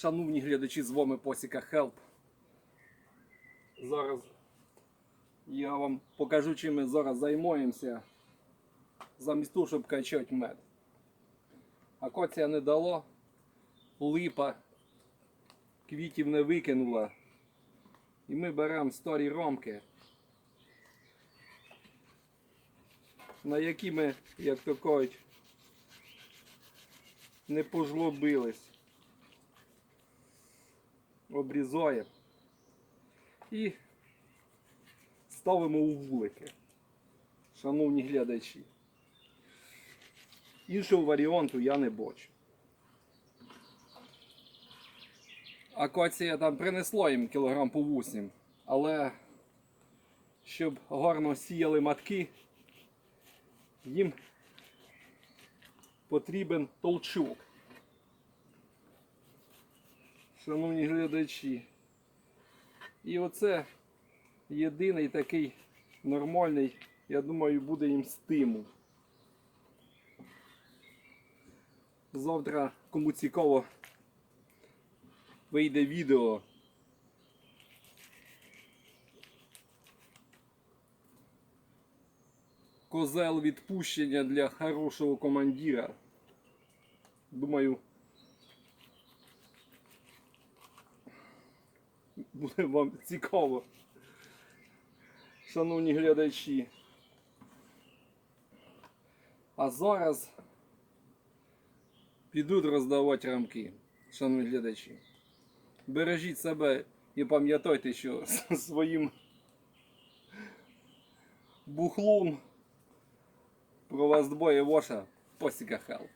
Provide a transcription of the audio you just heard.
Шановні глядачі, з вами Посіка Хелп. Зараз я вам покажу, чим ми зараз займаємося. Замість того, щоб качати мед. Акоція не дало, липа, квітів не викинула. І ми беремо старі ромки, на які ми, як то кажуть, не пожлобились. Обрізаємо і ставимо у вулики, шановні глядачі. Іншого варіанту я не бачу. Акація там принесло їм кілограм по 8, але щоб гарно сіяли матки, їм потрібен толчок. Шановні глядачі. І оце єдиний такий нормальний, я думаю, буде їм стимул. Завтра, кому цікаво, вийде відео. Козел відпущення для хорошого командира. Думаю, буде вам цікаво. Шановні глядачі. А зараз підуть роздавати рамки, шановні глядачі. Бережіть себе і пам'ятайте, що своїм бухлом про вас дбає ваша посіка хелп.